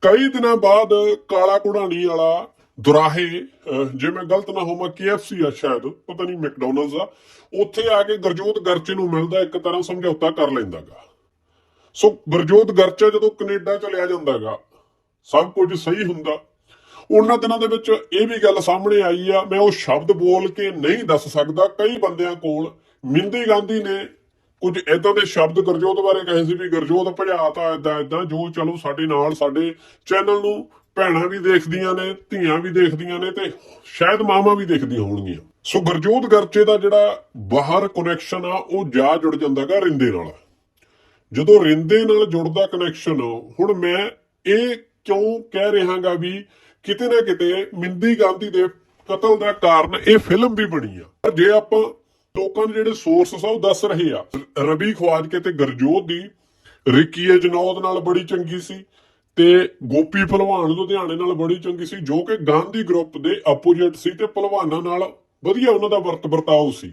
ਕਈ ਦਿਨਾਂ ਬਾਅਦ ਕਾਲਾ ਕੁੜਾਣੀ ਵਾਲਾ ਦੁਰਾਹੇ ਅਹ, ਜੇ ਮੈਂ ਗਲਤ ਨਾ ਹੋਵਾਂ KFC ਆ ਸ਼ਾਇਦ ਪਤਾ ਨਹੀਂ ਮੈਕਡੋਨਲਡਸ ਆ। ਉੱਥੇ ਆ ਕੇ ਗਰਜੋਤ ਗਰਚੇ ਨੂੰ ਮਿਲਦਾ ਇੱਕ ਤਰ੍ਹਾਂ ਸਮਝੌਤਾ ਕਰ ਲੈਂਦਾਗਾ। ਸੋ ਗਰਜੋਤ ਗਰਚਾ ਜਦੋਂ ਕੈਨੇਡਾ ਚਲਿਆ ਜਾਂਦਾਗਾ ਸਭ ਕੁਝ ਸਹੀ ਹੁੰਦਾ। ਉਹਨਾਂ ਦਿਨਾਂ ਦੇ ਵਿੱਚ ਇਹ ਵੀ ਗੱਲ ਸਾਹਮਣੇ ਆਈ ਆ, ਮੈਂ ਉਹ ਸ਼ਬਦ ਬੋਲ ਕੇ ਨਹੀਂ ਦੱਸ ਸਕਦਾ। ਕਈ ਬੰਦਿਆਂ ਕੋਲ ਮਿੰਦੀ ਗਾਂਧੀ ਨੇ ਕੁਝ ਇਦਾਂ ਦੇ ਸ਼ਬਦ ਗੁਰਜੋਤ ਬਾਰੇ ਕਹੇ ਸੀ ਵੀ ਗੁਰਜੋਤ ਭਜਾਤਾ ਇਦਾਂ ਇਦਾਂ ਜੋ ਚਲੋ ਸਾਡੇ ਨਾਲ ਸਾਡੇ ਚੈਨਲ ਨੂੰ ਭੈਣਾਂ ਵੀ ਦੇਖਦੀਆਂ ਨੇ, ਧੀਆਂ ਵੀ ਦੇਖਦੀਆਂ ਨੇ ਤੇ ਸ਼ਾਇਦ ਮਾਵਾਂ ਵੀ ਦੇਖਦੀਆਂ ਹੋਣਗੀਆਂ। ਸੋ ਗੁਰਜੋਤ ਗਰਚੇ ਦਾ ਜਿਹੜਾ ਬਾਹਰ ਕਨੈਕਸ਼ਨ ਆ, ਉਹ ਜਾ ਜੁੜ ਜਾਂਦਾਗਾ ਰਿੰਦੇ ਨਾਲ। ਜਦੋਂ ਰਿੰਦੇ ਨਾਲ ਜੁੜਦਾ ਕਨੈਕਸ਼ਨ ਹੁਣ ਮੈਂ ਇਹ ਕਿਉਂ ਕਹਿ ਰਿਹਾਗਾ ਵੀ ਕਿਤੇ ਨਾ ਕਿਤੇ ਮਿੰਦੀ ਗਾਂਧੀ ਦੇ ਕਤਲ ਦਾ ਕਾਰਨ ਇਹ ਫਿਲਮ ਵੀ ਬਣੀ ਆ। ਪਰ ਜੇ ਆਪਾਂ ਲੋਕਾਂ ਦੇ ਜਿਹੜੇ ਸੋਰਸਸ ਆ, ਉਹ ਦੱਸ ਰਹੇ ਆ। ਰਵੀ ਖਵਾਜਕੇ ਤੇ ਗਰਜੋਤ ਦੀ ਰਿੱਕੀ ਜਨੌਦ ਨਾਲ ਬੜੀ ਚੰਗੀ ਸੀ ਤੇ ਗੋਪੀ ਭਲਵਾਨ ਲੁਧਿਆਣੇ ਨਾਲ ਬੜੀ ਚੰਗੀ ਸੀ, ਜੋ ਕਿ ਗਾਂਧੀ ਗਰੁੱਪ ਦੇ ਆਪੋਜੀਟ ਸੀ ਤੇ ਭਲਵਾਨਾਂ ਨਾਲ ਵਧੀਆ ਉਹਨਾਂ ਦਾ ਵਰਤ ਵਰਤਾਓ ਸੀ।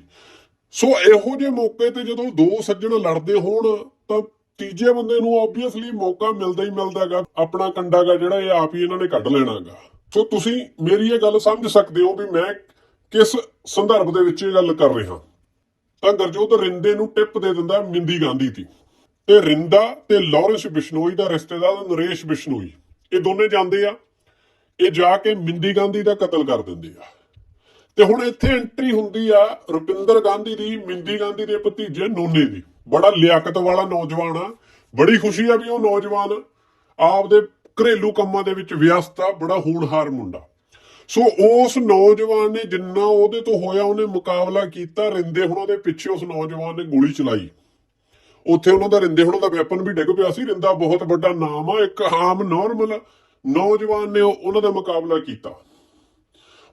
ਸੋ ਇਹੋ ਜਿਹੇ ਮੌਕੇ ਤੇ ਜਦੋਂ ਦੋ ਸੱਜਣ ਲੜਦੇ ਹੋਣ, ਤਾਂ ਤੀਜੇ ਬੰਦੇ ਨੂੰ ਆਬਵੀਅਸਲੀ ਮੌਕਾ ਮਿਲਦਾ ਹੀ ਮਿਲਦਾਗਾ ਆਪਣਾ ਕੰਡਾਗਾ ਜਿਹੜਾ ਇਹ ਆਪ ਹੀ ਇਹਨਾਂ ਨੇ ਕੱਢ ਲੈਣਾਗਾ ਸੋ ਤੁਸੀਂ ਮੇਰੀ ਇਹ ਗੱਲ ਸਮਝ ਸਕਦੇ ਹੋ ਵੀ ਮੈਂ ਕਿਸ ਸੰਦਰਭ ਦੇ ਵਿੱਚ ਇਹ ਗੱਲ ਕਰ ਰਿਹਾ। ਤਾਂ ਗਰਜੋਤ ਰਿੰਦੇ ਨੂੰ ਟਿਪ ਦੇ ਦਿੰਦਾ ਮਿੰਦੀ ਗਾਂਧੀ ਦੀ। ਤੇ ਰਿੰਦਾ ਤੇ ਲਾਰੈਂਸ ਬਿਸ਼ਨੋਈ ਦਾ ਰਿਸ਼ਤੇਦਾਰ ਨਰੇਸ਼ ਬਿਸ਼ਨੋਈ, ਇਹ ਦੋਨੇ ਜਾਂਦੇ ਆ। ਇਹ ਜਾ ਕੇ ਮਿੰਦੀ ਗਾਂਧੀ ਦਾ ਕਤਲ ਕਰ ਦਿੰਦੇ ਆ। ਤੇ ਹੁਣ ਇੱਥੇ ਐਂਟਰੀ ਹੁੰਦੀ ਆ ਰੁਪਿੰਦਰ ਗਾਂਧੀ ਦੀ, ਮਿੰਦੀ ਗਾਂਧੀ ਦੇ ਭਤੀਜੇ ਨੋਨੇ ਦੀ। ਬੜਾ ਲਿਆਕਤ ਵਾਲਾ ਨੌਜਵਾਨ ਆ। ਬੜੀ ਖੁਸ਼ੀ ਆ ਵੀ ਉਹ ਨੌਜਵਾਨ ਆਪਦੇ ਘਰੇਲੂ ਕੰਮਾਂ ਦੇ ਵਿੱਚ ਵਿਅਸਤ ਆ, ਬੜਾ ਹੋਣਹਾਰ ਮੁੰਡਾ। ਸੋ ਉਸ ਨੌਜਵਾਨ ਨੇ ਜਿੰਨਾ ਉਹਦੇ ਤੋਂ ਹੋਇਆ ਉਹਨੇ ਮੁਕਾਬਲਾ ਕੀਤਾ, ਰਿੰਦੇ ਹੁਣ ਦੇ ਪਿੱਛੇ ਉਸ ਨੌਜਵਾਨ ਨੇ ਗੋਲੀ ਚਲਾਈ। ਉੱਥੇ ਉਹਨਾਂ ਦਾ ਰਿੰਦੇ ਹੁਣ ਦਾ ਵੈਪਨ ਵੀ ਡਿੱਗ ਪਿਆ ਸੀ। ਰਿੰਦਾ ਬਹੁਤ ਵੱਡਾ ਨਾਮ ਆ, ਇੱਕ ਆਮ ਨਾਰਮਲ ਨੌਜਵਾਨ ਨੇ ਉਹਨਾਂ ਦਾ ਮੁਕਾਬਲਾ ਕੀਤਾ।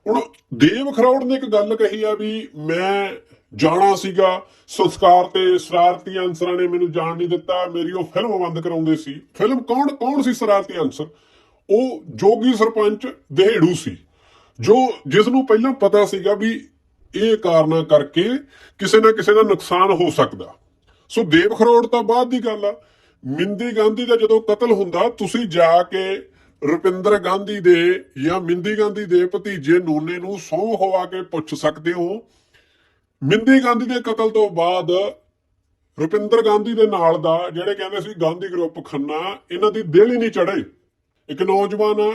ਹੁਣ ਦੇਵ ਖਰੌੜ ਨੇ ਇੱਕ ਗੱਲ ਕਹੀ ਆ ਵੀ ਮੈਂ ਜਾਣਾ ਸੀਗਾ, ਸੰਸਕਾਰ ਤੇ ਸ਼ਰਾਰਤੀ ਅਨਸਰਾਂ ਨੇ ਮੈਨੂੰ ਜਾਣ ਨਹੀਂ ਦਿੱਤਾ, ਮੇਰੀ ਉਹ ਫਿਲਮ ਬੰਦ ਕਰਾਉਂਦੇ ਸੀ। ਫਿਲਮ ਕੌਣ ਕੌਣ ਸੀ ਸ਼ਰਾਰਤੀ ਅਨਸਰ? ਉਹ ਜੋਗੀ ਸਰਪੰਚ ਦੇਹੜੂ ਸੀ, ਜੋ ਜਿਸ ਨੂੰ ਪਹਿਲਾਂ ਪਤਾ ਸੀਗਾ ਵੀ ਇਹ ਕਾਰਨਾਂ ਕਰਕੇ ਕਿਸੇ ਨਾ ਕਿਸੇ ਦਾ ਨੁਕਸਾਨ ਹੋ ਸਕਦਾ। ਸੋ ਦੇਵ ਖਰੋੜ ਤਾਂ ਬਾਅਦ ਦੀ ਗੱਲ ਆ। ਮਿੰਦੀ ਗਾਂਧੀ ਦਾ ਜਦੋਂ ਕਤਲ ਹੁੰਦਾ, ਤੁਸੀਂ ਜਾ ਕੇ ਰੁਪਿੰਦਰ ਗਾਂਧੀ ਦੇ ਜਾਂ ਮਿੰਦੀ ਗਾਂਧੀ ਦੇ ਭਤੀਜੇ ਨੂਨੇ ਨੂੰ ਸਹੁੰ ਖਵਾ ਕੇ ਪੁੱਛ ਸਕਦੇ ਹੋ। ਮਿੰਦੀ ਗਾਂਧੀ ਦੇ ਕਤਲ ਤੋਂ ਬਾਅਦ ਰੁਪਿੰਦਰ ਗਾਂਧੀ ਦੇ ਨਾਲ ਦਾ ਜਿਹੜੇ ਕਹਿੰਦੇ ਸੀ ਗਾਂਧੀ ਗਰੁੱਪ ਖੰਨਾ, ਇਹਨਾਂ ਦੀ ਦਿਲ ਹੀ ਨਹੀਂ ਚੜੇ। ਇੱਕ ਨੌਜਵਾਨ ਆ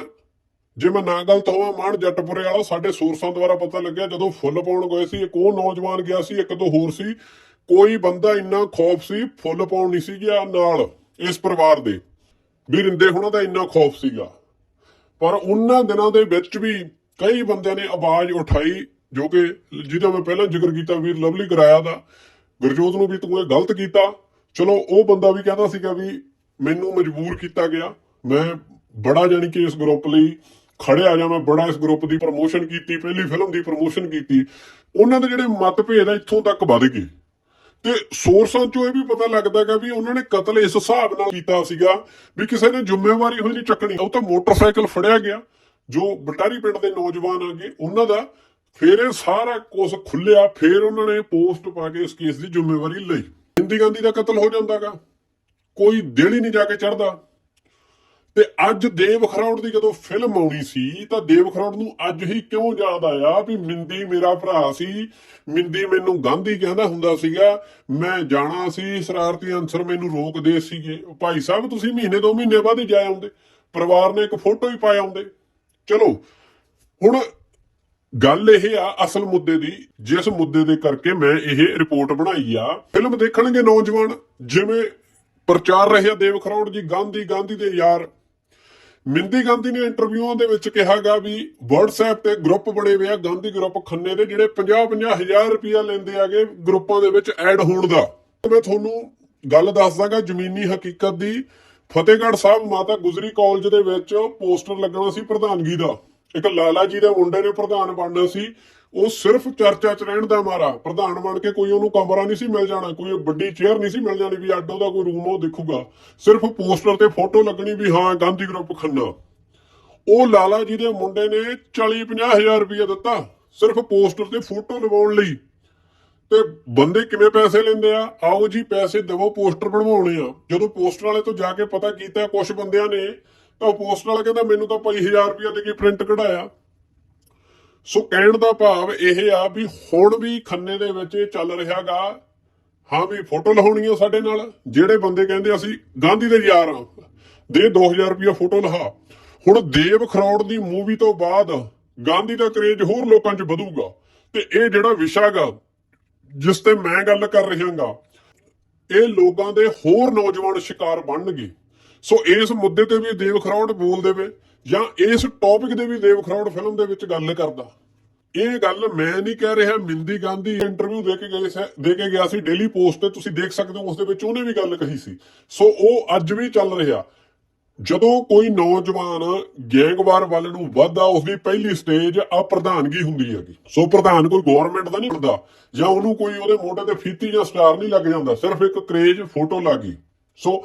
ਜੇ ਮੈਂ ਨਾ ਗਲਤ ਹੋਵਾਂ, ਮਾਨ ਜੱਟਪੁਰੇ ਵਾਲਾ ਸਾਡੇ ਸੋਰਸਾਂ ਦੁਆਰਾ ਪਤਾ ਲੱਗਿਆ, ਜਦੋਂ ਫੁੱਲ ਪਾਉਣ ਗਏ ਸੀ, ਇੱਕ ਉਹ ਨੌਜਵਾਨ ਗਿਆ ਸੀ, ਇੱਕ ਦੋ ਹੋਰ ਸੀ। ਕੋਈ ਬੰਦਾ ਇੰਨਾ ਖੌਫ ਸੀ, ਫੁੱਲ ਪਾਉਣ ਨਹੀਂ ਸੀ ਗਿਆ ਨਾਲ, ਇਸ ਪਰਿਵਾਰ ਦੇ। ਵੀ ਰਿੰਦੇ ਹੁਣਾਂ ਦਾ ਇੰਨਾ ਖੌਫ ਸੀਗਾ। ਪਰ ਉਹਨਾਂ ਦਿਨਾਂ ਦੇ ਵਿੱਚ ਵੀ ਕਈ ਬੰਦਿਆਂ ਨੇ ਆਵਾਜ਼ ਉਠਾਈ ਜੋ ਕਿ ਜਿਹਦਾ ਮੈਂ ਪਹਿਲਾਂ ਜ਼ਿਕਰ ਕੀਤਾ ਵੀਰ ਲਵਲੀ ਕਰਾਇਆ ਦਾ, ਗੁਰਜੋਤ ਨੂੰ ਵੀ ਤੂੰ ਇਹ ਗਲਤ ਕੀਤਾ। ਚਲੋ, ਉਹ ਬੰਦਾ ਵੀ ਕਹਿੰਦਾ ਸੀਗਾ ਵੀ ਮੈਨੂੰ ਮਜਬੂਰ ਕੀਤਾ ਗਿਆ। ਮੈਂ ਬੜਾ ਜਾਣੀ ਕਿ ਇਸ ਗਰੁੱਪ ਲਈ ਖੜਿਆ ਜਾਂ ਮੈਂ ਬੜਾ ਇਸ ਗਰੁੱਪ ਦੀ ਪ੍ਰਮੋਸ਼ਨ ਕੀਤੀ, ਪਹਿਲੀ ਫਿਲਮ ਦੀ ਪ੍ਰਮੋਸ਼ਨ ਕੀਤੀ। ਉਹਨਾਂ ਦੇ ਜਿਹੜੇ ਮਤਭੇਦ ਆ, ਇੱਥੋਂ ਤੱਕ ਵੱਧ ਗਏ। ਤੇ ਸੋਰਸਾਂ ਚੋਂ ਇਹ ਵੀ ਪਤਾ ਲੱਗਦਾ ਲੱਗਦਾਗਾ ਵੀ ਉਹਨਾਂ ਨੇ ਕਤਲ ਇਸ ਹਿਸਾਬ ਨਾਲ ਕੀਤਾ ਸੀਗਾ ਵੀ ਕਿਸੇ ਨੇ ਜ਼ਿੰਮੇਵਾਰੀ ਹੋਈ ਨਹੀਂ ਚੱਕਣੀ। ਉਹ ਤਾਂ ਮੋਟਰਸਾਈਕਲ ਫੜਿਆ ਗਿਆ, ਜੋ ਬਟਾਰੀ ਪਿੰਡ ਦੇ ਨੌਜਵਾਨ ਆਗੇ ਉਹਨਾਂ ਦਾ ਫਿਰ ਇਹ ਸਾਰਾ ਕੁਝ ਖੁੱਲਿਆ ਫਿਰ ਉਹਨਾਂ ਨੇ ਪੋਸਟ ਪਾ ਕੇ ਇਸ ਕੇਸ ਦੀ ਜ਼ਿੰਮੇਵਾਰੀ ਲਈ। ਹਿੰਦੀ ਗਾਂਧੀ ਦਾ ਕਤਲ ਹੋ ਜਾਂਦਾਗਾ। ਕੋਈ ਦਿਲ ਹੀ ਨਹੀਂ ਜਾ ਕੇ ਚੜਦਾ ਤੇ ਅੱਜ ਦੇਵ ਖਰੌੜ ਦੀ ਜਦੋਂ ਫਿਲਮ ਆਉਣੀ ਸੀ, ਤਾਂ ਦੇਵ ਖਰੌੜ ਨੂੰ ਅੱਜ ਹੀ ਕਿਉਂ ਯਾਦ ਆਇਆ ਵੀ ਮਿੰਦੀ ਮੇਰਾ ਭਰਾ ਸੀ? ਮਿੰਦੀ ਮੈਨੂੰ ਗਾਂਧੀ ਕਹਿੰਦਾ ਹੁੰਦਾ ਸੀਗਾ, ਮੈਂ ਜਾਣਾ ਸੀ, ਸ਼ਰਾਰਤੀ ਅਨਸਰ ਮੈਨੂੰ ਰੋਕਦੇ ਸੀਗੇ। ਭਾਈ ਸਾਹਿਬ, ਤੁਸੀਂ ਮਹੀਨੇ ਦੋ ਮਹੀਨੇ ਬਾਅਦ ਹੀ ਜਾ ਆਉਂਦੇ। ਪਰਿਵਾਰ ਨੇ ਇੱਕ ਫੋਟੋ ਹੀ ਪਾਇਆ ਆਉਂਦੇ। ਚਲੋ, ਹੁਣ ਗੱਲ ਇਹ ਆ ਅਸਲ ਮੁੱਦੇ ਦੀ, ਜਿਸ ਮੁੱਦੇ ਦੇ ਕਰਕੇ ਮੈਂ ਇਹ ਰਿਪੋਰਟ ਬਣਾਈ ਆ। ਫਿਲਮ ਦੇਖਣਗੇ ਨੌਜਵਾਨ, ਜਿਵੇਂ ਪ੍ਰਚਾਰ ਰਹੇ ਆ ਦੇਵ ਖਰੌੜ ਜੀ, ਗਾਂਧੀ ਗਾਂਧੀ ਦੇ ਯਾਰ। ਮਿੰਦੀ ਗਾਂਧੀ ਨੇ ਇੰਟਰਵਿਊਆਂ ਦੇ ਵਿੱਚ ਕਿਹਾਗਾ ਵੀ WhatsApp ਤੇ ਗਰੁੱਪ ਬਣੇ ਹੋਏ ਆ, ਗਾਂਧੀ ਗਰੁੱਪ ਖੰਨੇ ਦੇ, ਜਿਹੜੇ 50-50 ਹਜ਼ਾਰ ਰੁਪਇਆ ਲੈਂਦੇ ਆਗੇ ਗਰੁੱਪਾਂ ਦੇ ਵਿੱਚ ਐਡ ਹੋਣ ਦਾ। ਮੈਂ ਤੁਹਾਨੂੰ ਗੱਲ ਦੱਸ ਦਾਂਗਾ, ਜ਼ਮੀਨੀ ਹਕੀਕਤ ਦੀ। ਫਤਿਹਗੜ੍ਹ ਸਾਹਿਬ ਮਾਤਾ ਗੁਜਰੀ ਕਾਲਜ ਦੇ ਵਿੱਚ ਪੋਸਟਰ ਲੱਗਣਾ ਸੀ ਪ੍ਰਧਾਨਗੀ ਦਾ। ਇੱਕ ਲਾਲਾ ਜੀ ਦੇ ਮੁੰਡੇ ਨੇ ਪ੍ਰਧਾਨ ਬਣਨਾ ਸੀ। ਉਹ ਸਿਰਫ ਚਰਚਾ ਚ ਰਹਿਣ ਦਾ ਮਾਰਾ। ਪ੍ਰਧਾਨ ਬਣ ਕੇ ਕੋਈ ਉਹਨੂੰ ਕਮਰਾ ਨਹੀਂ ਸੀ ਮਿਲ ਜਾਣਾ, ਕੋਈ ਵੱਡੀ ਚੇਅਰ ਨਹੀਂ ਸੀ ਮਿਲ ਜਾਣੀ ਵੀ ਅੱਡ ਉਹਦਾ ਕੋਈ ਰੂਮ ਉਹ ਦਿਖੂਗਾ। ਸਿਰਫ ਪੋਸਟਰ ਤੇ ਫੋਟੋ ਲੱਗਣੀ ਵੀ ਹਾਂ, ਗਾਂਧੀ ਗਰੁੱਪ ਖੰਨਾ। ਉਹ ਲਾਲਾ ਜੀ ਦੇ ਮੁੰਡੇ ਨੇ 40 50 ਹਜ਼ਾਰ ਰੁਪਏ ਦਿੱਤਾ, ਸਿਰਫ ਪੋਸਟਰ ਤੇ ਫੋਟੋ ਲਵਾਉਣ ਲਈ। ਤੇ ਬੰਦੇ ਕਿਵੇਂ ਪੈਸੇ ਲੈਂਦੇ ਆ? ਆਓ ਜੀ, ਪੈਸੇ ਦੇਵੋ ਪੋਸਟਰ ਬਣਵਾਉਣੇ ਆ। ਜਦੋਂ ਪੋਸਟਰ ਵਾਲੇ ਤੋਂ ਜਾ ਕੇ ਪਤਾ ਕੀਤਾ ਕੁਝ ਬੰਦਿਆਂ ਨੇ, ਤਾਂ ਉਹ ਪੋਸਟਰ ਵਾਲਾ ਕਹਿੰਦਾ, ਮੈਨੂੰ ਤਾਂ ਭਾਈ 1000 ਰੁਪਏ ਦੇ ਕੇ ਪ੍ਰਿੰਟ ਕਢਾਇਆ। ਸੋ ਕਹਿਣ ਦਾ ਭਾਵ ਇਹ ਆ ਵੀ ਹੁਣ ਵੀ ਖੰਨੇ ਦੇ ਵਿੱਚ ਇਹ ਚੱਲ ਰਿਹਾਗਾ। ਹਾਂ ਵੀ ਫੋਟੋ ਲਹਾਉਣੀ ਆ ਸਾਡੇ ਨਾਲ। ਜਿਹੜੇ ਬੰਦੇ ਕਹਿੰਦੇ ਅਸੀਂ ਗਾਂਧੀ ਦੇ ਯਾਰ ਆ, ਦੇ 2000 ਰੁਪਏ ਫੋਟੋ ਲਹਾ। ਹੁਣ ਦੇਵ ਖਰੌੜ ਦੀ ਮੂਵੀ ਤੋਂ ਬਾਅਦ ਗਾਂਧੀ ਦਾ ਕਰੇਜ ਹੋਰ ਲੋਕਾਂ 'ਚ ਵਧੂਗਾ। ਤੇ ਇਹ ਜਿਹੜਾ ਵਿਸ਼ਾ ਗਾ, ਜਿਸ ਤੇ ਮੈਂ ਗੱਲ ਕਰ ਰਿਹਾਗਾ, ਇਹ ਲੋਕਾਂ ਦੇ ਹੋਰ ਨੌਜਵਾਨ ਸ਼ਿਕਾਰ ਬਣਨਗੇ। ਸੋ ਇਸ ਮੁੱਦੇ ਤੇ ਵੀ ਦੇਵ ਖਰੌੜ ਬੋਲ ਦੇਵੇ। ਜਾਂ ਇਸ ਟੌਪਿਕ ਦੇ ਵੀ ਦੇਵ ਖਰੋੜ ਫਿਲਮ ਦੇ ਵਿੱਚ ਗੱਲ ਕਰਦਾ। ਇਹ ਗੱਲ ਮੈਂ ਨਹੀਂ ਕਹਿ ਰਿਹਾ, ਮਿੰਦੀ ਗਾਂਧੀ ਇੰਟਰਵਿਊ ਦੇ ਕੇ ਗਏ ਦੇ ਕੇ ਗਿਆ ਸੀ ਡੇਲੀ ਪੋਸਟ ਤੇ ਤੁਸੀਂ ਦੇਖ ਸਕਦੇ ਹੋ, ਉਸ ਦੇ ਵਿੱਚ ਉਹਨੇ ਵੀ ਗੱਲ ਕਹੀ ਸੀ। ਸੋ ਉਹ ਅੱਜ ਵੀ ਚੱਲ ਰਿਹਾ। ਜਦੋਂ ਕੋਈ ਨੌਜਵਾਨ ਗੈਂਗਵਾਰ ਵੱਲ ਨੂੰ ਵੱਧਦਾ, ਉਸ ਦੀ ਪਹਿਲੀ ਸਟੇਜ ਆ ਪ੍ਰਧਾਨਗੀ ਹੁੰਦੀ ਹੈਗੀ। ਸੋ ਪ੍ਰਧਾਨ ਕੋਈ ਗਵਰਨਮੈਂਟ ਦਾ ਨਹੀਂ ਹੁੰਦਾ, ਜਾਂ ਉਹਨੂੰ ਕੋਈ ਉਹਦੇ ਮੋਢੇ ਤੇ ਫੀਤੀ ਜਾਂ ਸਟਾਰ ਨਹੀਂ ਲੱਗ ਜਾਂਦਾ, ਸਿਰਫ ਇੱਕ ਕਰੇਜ ਫੋਟੋ ਲੱਗੀ ਸੋ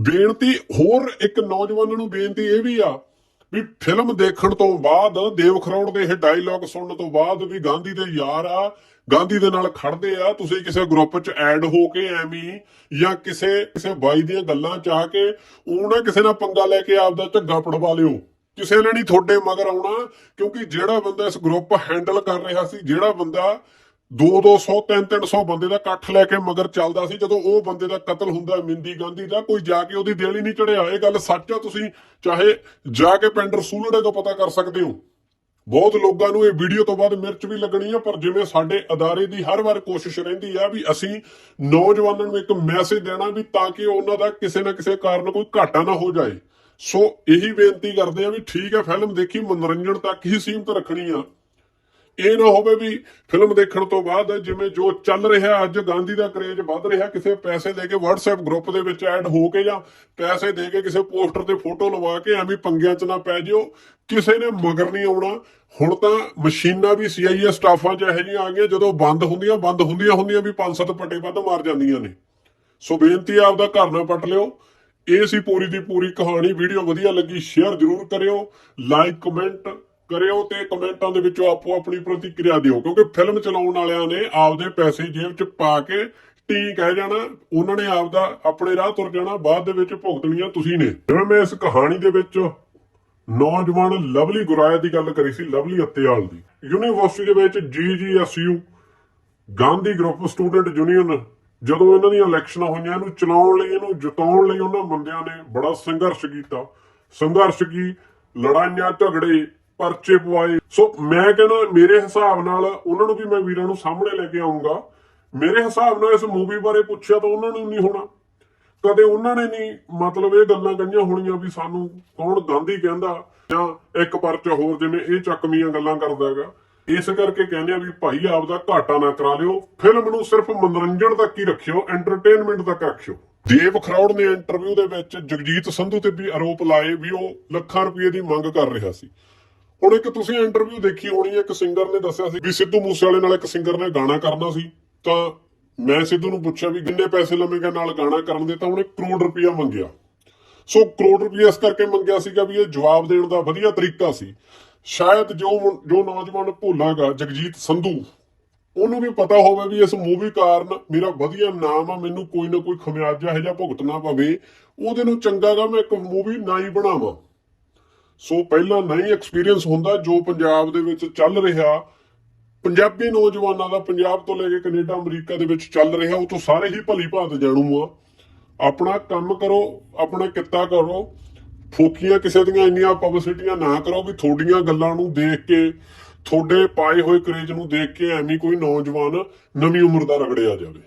ਬੇਨਤੀ, ਹੋਰ ਇੱਕ ਨੌਜਵਾਨ ਨੂੰ ਬੇਨਤੀ ਇਹ ਵੀ ਆ ਵੀ ਫਿਲਮ ਦੇਖਣ ਤੋਂ ਬਾਅਦ, ਦੇਵ ਖਰੌੜ ਦੇ ਇਹ ਡਾਇਲੌਗ ਸੁਣਨ ਤੋਂ ਬਾਅਦ ਵੀ ਗਾਂਧੀ ਦੇ ਯਾਰ ਆ, ਗਾਂਧੀ ਦੇ ਨਾਲ ਖੜਦੇ ਆ, ਤੁਸੀਂ ਕਿਸੇ ਗਰੁੱਪ 'ਚ ਐਡ ਹੋ ਕੇ ਐਵੇਂ ਜਾਂ ਕਿਸੇ ਕਿਸੇ ਬਾਈ ਦੀਆਂ ਗੱਲਾਂ ਚਾਹ ਕੇ ਉਹ ਨਾ ਕਿਸੇ ਨਾਲ ਪੰਗਾ ਲੈ ਕੇ ਆਪਦਾ ਝੱਗਾ ਪੜਵਾ ਲਿਓ। ਕਿਸੇ ਨੇ ਨਹੀਂ ਤੁਹਾਡੇ ਮਗਰ ਆਉਣਾ, ਕਿਉਂਕਿ ਜਿਹੜਾ ਬੰਦਾ ਇਸ ਗਰੁੱਪ ਹੈਂਡਲ ਕਰ ਰਿਹਾ ਸੀ, ਜਿਹੜਾ ਬੰਦਾ 2-200 3-300 ਬੰਦੇ ਦਾ ਇਕੱਠ ਲੈ ਕੇ ਮਗਰ ਚੱਲਦਾ ਸੀ, ਜਦੋਂ ਉਹ ਬੰਦੇ ਦਾ ਕਤਲ ਹੁੰਦਾ ਮਿੰਦੀ ਗਾਂਧੀ ਦਾ, ਕੋਈ ਜਾ ਕੇ ਉਹਦੀ ਦੇਲੀ ਨਹੀਂ ਚੜਿਆ। ਇਹ ਗੱਲ ਸੱਚ ਆ, ਤੁਸੀਂ ਚਾਹੇ ਜਾ ਕੇ ਪਿੰਡ ਰਸੂਲੜੇ ਤੋਂ ਪਤਾ ਕਰ ਸਕਦੇ ਹੋ। ਬਹੁਤ ਲੋਕਾਂ ਨੂੰ ਇਹ ਵੀਡੀਓ ਤੋਂ ਬਾਅਦ ਮਿਰਚ ਵੀ ਲੱਗਣੀ ਆ, ਪਰ ਜਿਵੇਂ ਸਾਡੇ ਅਦਾਰੇ ਦੀ ਹਰ ਵਾਰ ਕੋਸ਼ਿਸ਼ ਰਹਿੰਦੀ ਆ ਵੀ ਅਸੀਂ ਨੌਜਵਾਨਾਂ ਨੂੰ ਇੱਕ ਮੈਸੇਜ ਦੇਣਾ ਵੀ ਤਾਂ ਕਿ ਉਹਨਾਂ ਦਾ ਕਿਸੇ ਨਾ ਕਿਸੇ ਕਾਰਨ ਕੋਈ ਘਾਟਾ ਨਾ ਹੋ ਜਾਏ। ਸੋ ਇਹੀ ਬੇਨਤੀ ਕਰਦੇ ਆ ਵੀ ਠੀਕ ਹੈ ਫਿਲਮ ਦੇਖੀ, ਮਨੋਰੰਜਨ ਤੱਕ ਹੀ ਸੀਮਤ ਰੱਖਣੀ ਆ। ਇਹ ਨਾ ਹੋਵੇ ਵੀ ਫਿਲਮ ਦੇਖਣ ਤੋਂ ਬਾਅਦ ਜਿਵੇਂ ਜੋ ਚੱਲ ਰਿਹਾ, ਅੱਜ ਗਾਂਧੀ ਦਾ ਕਰੇਜ ਵੱਧ ਰਿਹਾ, ਕਿਸੇ ਪੈਸੇ ਦੇ ਕੇ WhatsApp ਗਰੁੱਪ ਦੇ ਵਿੱਚ ਐਡ ਹੋ ਕੇ ਜਾਂ ਪੈਸੇ ਦੇ ਕੇ ਕਿਸੇ ਪੋਸਟਰ ਤੇ ਫੋਟੋ ਲਵਾ ਕੇ ਐਵੇਂ ਪੰਗਿਆਂ 'ਚ ਨਾ ਪੈ ਜਿਓ, ਕਿਸੇ ਨੇ ਮਗਰ ਨਹੀਂ ਆਉਣਾ। ਹੁਣ ਤਾਂ ਮਸ਼ੀਨਾਂ ਵੀ CIA ਸਟਾਫਾਂ 'ਚ ਇਹੋ ਜਿਹੀਆਂ ਆ ਗਈਆਂ, ਜਦੋਂ ਬੰਦ ਹੁੰਦੀਆਂ ਬੰਦ ਹੁੰਦੀਆਂ ਹੁੰਦੀਆਂ ਵੀ ਪੰਜ ਸੱਤ ਪੱਟੇ ਵੱਧ ਮਾਰ ਜਾਂਦੀਆਂ ਨੇ। ਸੋ ਬੇਨਤੀ ਆ ਆਪਦਾ ਘਰ ਨਾ ਪੱਟ ਲਿਓ। ਇਹ ਸੀ ਪੂਰੀ ਦੀ ਪੂਰੀ ਕਹਾਣੀ। ਵੀਡੀਓ ਵਧੀਆ ਲੱਗੀ ਸ਼ੇਅਰ ਜ਼ਰੂਰ ਕਰਿਓ। ਲਾਈਕ ਕਮੈਂਟ ਕਰਿਓ ਤੇ ਕਮੈਂਟਾਂ ਦੇ ਵਿੱਚੋਂ ਆਪੋ ਆਪਣੀ ਪ੍ਰਤੀਕਿਰਿਆ ਦਿਓ, ਕਿਉਂਕਿ ਫਿਲਮ ਚਲਾਉਣ ਵਾਲਿਆਂ ਨੇ ਆਪਦੇ ਪੈਸੇ ਜੇਬ 'ਚ ਪਾ ਕੇ ਟੀ ਕਹਿ ਜਾਣਾ, ਉਹਨਾਂ ਨੇ ਆਪਦਾ ਆਪਣੇ ਰਾਹ ਤੁਰ ਜਾਣਾ, ਬਾਅਦ ਦੇ ਵਿੱਚ ਭੁਗਤਣੀਆਂ ਤੁਸੀਂ ਨੇ। ਜਿਵੇਂ ਮੈਂ ਇਸ ਕਹਾਣੀ ਦੇ ਵਿੱਚ ਨੌਜਵਾਨ ਲਵਲੀ ਗੁਰਾਇਆ ਦੀ ਗੱਲ ਕਰੀ ਸੀ, ਲਵਲੀ ਅੱਤੇਵਾਲ ਦੀ। ਯੂਨੀਵਰਸਿਟੀ ਦੇ ਵਿੱਚ GGSU Gandhi group student union, ਜਦੋਂ ਇਹਨਾਂ ਦੀਆਂ ਇਲੈਕਸ਼ਨਾਂ ਹੋਈਆਂ, ਇਹਨੂੰ ਚਲਾਉਣ ਲਈ, ਇਹਨੂੰ ਜਿਤਾਉਣ ਲਈ ਉਹਨਾਂ ਬੰਦਿਆਂ ਨੇ ਬੜਾ ਸੰਘਰਸ਼ ਕੀਤਾ। ਸੰਘਰਸ਼ ਕੀ? ਲੜਾਈਆਂ, ਝਗੜੇ ਪਰਚੇ ਪਵਾਏ। ਸੋ ਮੈਂ ਕਹਿੰਦਾ ਮੇਰੇ ਹਿਸਾਬ ਨਾਲ ਉਹਨਾਂ ਨੂੰ ਵੀ ਮੈਂ ਵੀਰਾਂ ਨੂੰ ਸਾਹਮਣੇ ਲੈ ਕੇ ਆਉਂਗਾ ਮੇਰੇ ਹਿਸਾਬ ਨਾਲ ਇਸ ਮੂਵੀ ਬਾਰੇ ਪੁੱਛਿਆ ਤਾਂ ਉਹਨਾਂ ਨੂੰ ਨਹੀਂ ਹੋਣਾ। ਕਦੇ ਉਹਨਾਂ ਨੇ ਨਹੀਂ ਮਤਲਬ ਇਹ ਗੱਲਾਂ ਕਹੀਆਂ ਹੋਣੀਆਂ ਵੀ ਸਾਨੂੰ ਕੌਣ ਗਾਂਧੀ ਕਹਿੰਦਾ ਜਾਂ ਇੱਕ ਪਰਚਾ ਹੋਰ ਜਿਵੇਂ ਇਹ ਚੱਕਵੀਆਂ ਗੱਲਾਂ ਕਰਦਾ ਹੈਗਾ। ਇਸ ਕਰਕੇ ਕਹਿੰਦੇ ਆ ਵੀ ਭਾਈ ਆਪਦਾ ਘਾਟਾ ਨਾ ਕਰਾ ਲਿਓ। ਫਿਲਮ ਨੂੰ ਸਿਰਫ ਮਨੋਰੰਜਨ ਤੱਕ ਹੀ ਰੱਖਿਓ ਐਂਟਰਟੇਨਮੈਂਟ ਤੱਕ ਰੱਖਿਓ। ਦੇਵ ਖਰੌੜ ਨੇ ਇੰਟਰਵਿਊ ਦੇ ਵਿੱਚ ਜਗਜੀਤ ਸੰਧੂ ਤੇ ਵੀ ਆਰੋਪ ਲਾਏ ਵੀ ਉਹ ਲੱਖਾਂ ਰੁਪਏ ਦੀ ਮੰਗ ਕਰ ਰਿਹਾ ਸੀ। ਹੁਣ ਇੱਕ ਤੁਸੀਂ ਇੰਟਰਵਿਊ ਦੇਖੀ ਹੋਣੀ ਹੈ, ਇੱਕ ਸਿੰਗਰ ਨੇ ਦੱਸਿਆ ਸੀ ਵੀ ਸਿੱਧੂ ਮੂਸੇਵਾਲੇ ਨਾਲ ਇੱਕ ਸਿੰਗਰ ਨੇ ਗਾਣਾ ਕਰਨਾ ਸੀ। ਤਾਂ ਮੈਂ ਸਿੱਧੂ ਨੂੰ ਪੁੱਛਿਆ ਵੀ ਕਿੰਨੇ ਪੈਸੇ ਲਵੇਂਗਾ ਨਾਲ ਗਾਣਾ ਕਰਨ ਦੇ, ਤਾਂ ਉਹਨੇ ਕਰੋੜ ਰੁਪਇਆ ਮੰਗਿਆ। ਸੋ ਕਰੋੜ ਰੁਪਇਆ ਇਸ ਕਰਕੇ ਮੰਗਿਆ ਸੀਗਾ ਵੀ ਇਹ ਜਵਾਬ ਦੇਣ ਦਾ ਵਧੀਆ ਤਰੀਕਾ ਸੀ। ਸ਼ਾਇਦ ਜੋ ਜੋ ਨੌਜਵਾਨ ਭੋਲਾਗਾ, ਜਗਜੀਤ ਸੰਧੂ, ਉਹਨੂੰ ਵੀ ਪਤਾ ਹੋਵੇ ਵੀ ਇਸ ਮੂਵੀ ਕਾਰਨ ਮੇਰਾ ਵਧੀਆ ਨਾਮ ਆ, ਮੈਨੂੰ ਕੋਈ ਨਾ ਕੋਈ ਖਮਿਆਜਾ ਇਹੋ ਜਿਹਾ ਭੁਗਤਣਾ ਪਵੇ। ਉਹਦੇ ਨੂੰ ਚੰਗਾਗਾ ਮੈਂ ਇੱਕ ਮੂਵੀ ਨਾ ਹੀ ਬਣਾਵਾਂ। ਸੋ ਪਹਿਲਾਂ ਨਹੀਂ ਐਕਸਪੀਰੀਅੰਸ ਹੁੰਦਾ ਜੋ ਪੰਜਾਬ ਦੇ ਵਿੱਚ ਚੱਲ ਰਿਹਾ। ਪੰਜਾਬੀ ਨੌਜਵਾਨਾਂ ਦਾ ਪੰਜਾਬ ਤੋਂ ਲੈ ਕੇ ਕੈਨੇਡਾ, ਅਮਰੀਕਾ ਦੇ ਵਿੱਚ ਚੱਲ ਰਿਹਾ, ਉਹ ਤੋਂ ਸਾਰੇ ਹੀ ਭਲੀ ਭਾਂਤ ਜਾਣੂ ਆ। ਆਪਣਾ ਕੰਮ ਕਰੋ, ਆਪਣਾ ਕਿੱਤਾ ਕਰੋ, ਫੋਕੀਆਂ ਕਿਸੇ ਦੀਆਂ ਇੰਨੀਆਂ ਪਬਲਿਸਿਟੀਆਂ ਨਾ ਕਰੋ ਵੀ ਤੁਹਾਡੀਆਂ ਗੱਲਾਂ ਨੂੰ ਦੇਖ ਕੇ, ਤੁਹਾਡੇ ਪਾਏ ਹੋਏ ਕਰੇਜ ਨੂੰ ਦੇਖ ਕੇ ਐਵੇਂ ਕੋਈ ਨੌਜਵਾਨ ਨਵੀਂ ਉਮਰ ਦਾ ਰਗੜਿਆ ਜਾਵੇ।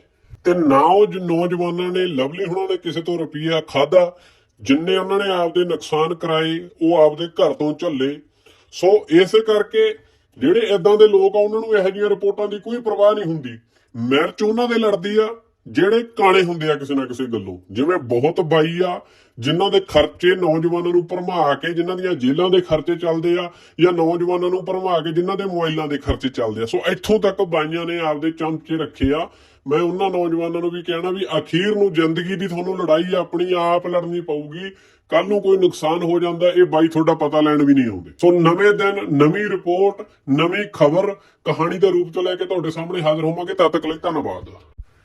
ਤੇ ਨਾ ਉਹ ਨੌਜਵਾਨਾਂ ਨੇ, ਲਵਲੀ ਹੁਣਾਂ ਨੇ ਕਿਸੇ ਤੋਂ ਰੁਪਈਆ ਖਾਦਾ ਜਿੰਨੇ ਉਹਨਾਂ ਨੇ ਆਪਦੇ ਨੁਕਸਾਨ ਕਰਾਏ, ਉਹ ਆਪਦੇ ਘਰ ਤੋਂ ਝੱਲੇ। ਸੋ ਇਸੇ ਕਰਕੇ ਜਿਹੜੇ ਇਦਾਂ ਦੇ ਲੋਕ ਆ, ਉਹਨਾਂ ਨੂੰ ਇਹੋ ਜਿਹੀਆਂ ਰਿਪੋਰਟਾਂ ਦੀ ਕੋਈ ਪਰਵਾਹ ਨਹੀਂ ਹੁੰਦੀ। ਮਿਰਚ ਉਹਨਾਂ ਦੇ ਲੜਦੀ ਆ, ਜਿਹੜੇ ਕਾਣੇ ਹੁੰਦੇ ਆ ਕਿਸੇ ਨਾ ਕਿਸੇ ਗੱਲੋਂ। ਜਿਵੇਂ ਬਹੁਤ ਬਾਈ ਆ, ਜਿਨ੍ਹਾਂ ਦੇ ਖਰਚੇ ਨੌਜਵਾਨਾਂ ਨੂੰ ਭਰਮਾ ਕੇ ਜਿਨ੍ਹਾਂ ਦੀਆਂ ਜੇਲ੍ਹਾਂ ਦੇ ਖਰਚੇ ਚੱਲਦੇ ਆ, ਜਾਂ ਨੌਜਵਾਨਾਂ ਨੂੰ ਭਰਮਾ ਕੇ ਜਿਨ੍ਹਾਂ ਦੇ ਮੋਬਾਈਲਾਂ ਦੇ ਖਰਚੇ ਚੱਲਦੇ ਆ। ਸੋ ਇੱਥੋਂ ਤੱਕ ਬਾਈਆਂ ਨੇ ਆਪਦੇ ਚਮਚੇ ਰੱਖੇ ਆ। ਮੈਂ ਉਹਨਾਂ ਨੌਜਵਾਨਾਂ ਨੂੰ ਵੀ ਕਹਿਣਾ ਵੀ ਅਖੀਰ ਨੂੰ ਜ਼ਿੰਦਗੀ ਦੀ ਤੁਹਾਨੂੰ ਲੜਾਈ ਆਪਣੀ ਆਪ ਲੜਨੀ ਪਊਗੀ ਕੱਲ ਨੂੰ ਕੋਈ ਨੁਕਸਾਨ ਹੋ ਜਾਂਦਾ, ਇਹ ਬਾਈ ਤੁਹਾਡਾ ਪਤਾ ਲੈਣ ਵੀ ਨਹੀਂ ਆਉਂਦੇ। ਸੋ ਨਵੇਂ ਦਿਨ, ਨਵੀਂ ਰਿਪੋਰਟ ਨਵੀਂ ਖਬਰ, ਕਹਾਣੀ ਦੇ ਰੂਪ ਚ ਲੈ ਕੇ ਤੁਹਾਡੇ ਸਾਹਮਣੇ ਹਾਜ਼ਰ ਹੋਵਾਂਗੇ, ਤਦ ਤੱਕ ਲਈ ਧੰਨਵਾਦ।